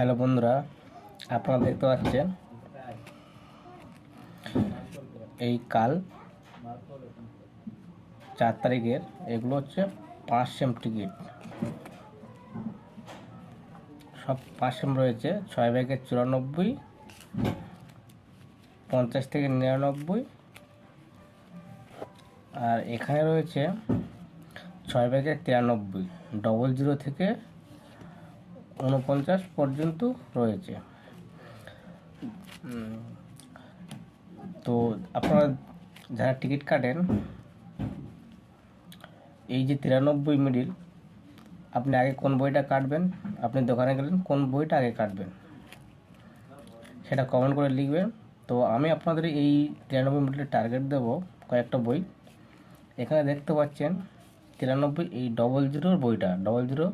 Hello বন্ধুরা, আপনারা দেখতে পাচ্ছেন এই কাল চার তারিখের, এগুলো হচ্ছে পাঁচ সেম টিকিট। সব পাঁচ সেম রয়েছে, ছয় ব্যাগের চুরানব্বই, পঞ্চাশ থেকে নিরানব্বই, আর এখানে রয়েছে ছয় ব্যাগের তিরানব্বই ডবল জিরো থেকে উনপঞ্চাশ পর্যন্ত রয়েছে। তো আপনারা যারা টিকিট কাটেন, এই যে তিরানব্বই মিডিল, আপনি আগে কোন বইটা কাটবেন? আপনি দোকানে গেলেন, কোন বইটা আগে কাটবেন? সেটা কমেন্ট করে লিখবেন। তো আমি আপনাদের এই তিরানব্বই মিডিলের টার্গেট দেবো কয়েকটা বই। এখানে দেখতে পাচ্ছেন তিরানব্বই এই ডবল জিরোর বইটা ডবল জিরো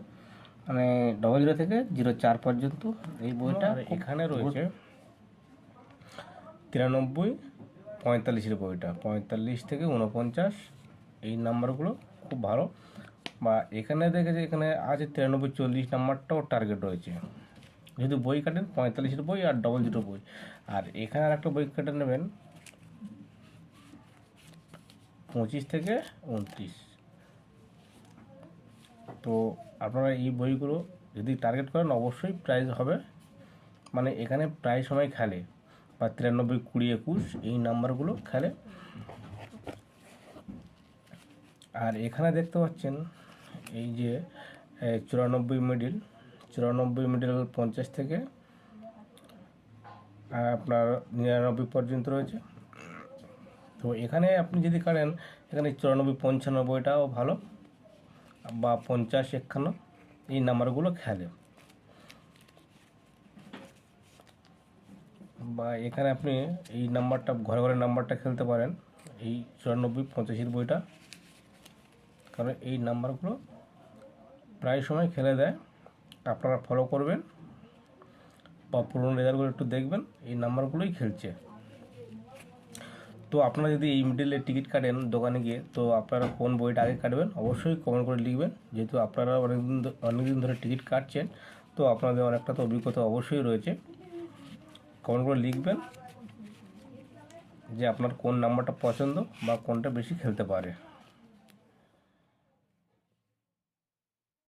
মানে ডবল জিরো থেকে জিরো চার পর্যন্ত এই বইটা এখানে রয়েছে তিরানব্বই পঁয়তাল্লিশের বইটা পঁয়তাল্লিশ থেকে উনপঞ্চাশ এই নাম্বারগুলো খুব ভালো। বা এখানে দেখেছে এখানে আছে তিরানব্বই চল্লিশ নাম্বারটাও টার্গেট রয়েছে। যদি বই কাটেন পঁয়তাল্লিশের বই আর ডবল জিরো বই। আর এখানে আর একটা বই কেটে নেবেন পঁচিশ থেকে উনত্রিশ তো আপনারা এই বইগুলো যদি টার্গেট করেন, অবশ্যই প্রাইজ হবে। মানে এখানে প্রায় সময় খেলে। বা তিরানব্বই, কুড়ি, একুশ, এই নাম্বারগুলো খেলে। আর এখানে দেখতে পাচ্ছেন, এই যে চুরানব্বই মিডিল চুরানব্বই মিডিল পঞ্চাশ থেকে আপনার নিরানব্বই পর্যন্ত রয়েছে। তো এখানে আপনি যদি কাটেন এখানে চুরানব্বই, পঞ্চানব্বইটাও ভালো। বা পঞ্চাশ একান্ন এই নাম্বারগুলো খেলে বা এখানে আপনি এই নাম্বারটা, ঘরে ঘরে নাম্বারটা খেলতে পারেন, এই চুরানব্বই পঁচাশির বইটা। কারণ এই নাম্বারগুলো প্রায় সময় খেলে দেয়, আপনারা ফলো করবেন, বা পুরনো রেজাল্টগুলো একটু দেখবেন, এই নাম্বারগুলোই খেলছে। তো আপনারা যদি এই মিডিলের টিকিট কাটেন দোকানে গিয়ে, তো আপনারা কোন বইটা আগে কাটবেন অবশ্যই কমেন্ট করে লিখবেন। যেহেতু আপনারা অনেকদিন অনেকদিন ধরে টিকিট কাটছেন, তো আপনাদের অনেকটা তো অভিজ্ঞতা অবশ্যই রয়েছে। কমেন্ট করে লিখবেন যে আপনার কোন নাম্বারটা পছন্দ বা কোনটা বেশি খেলতে পারে।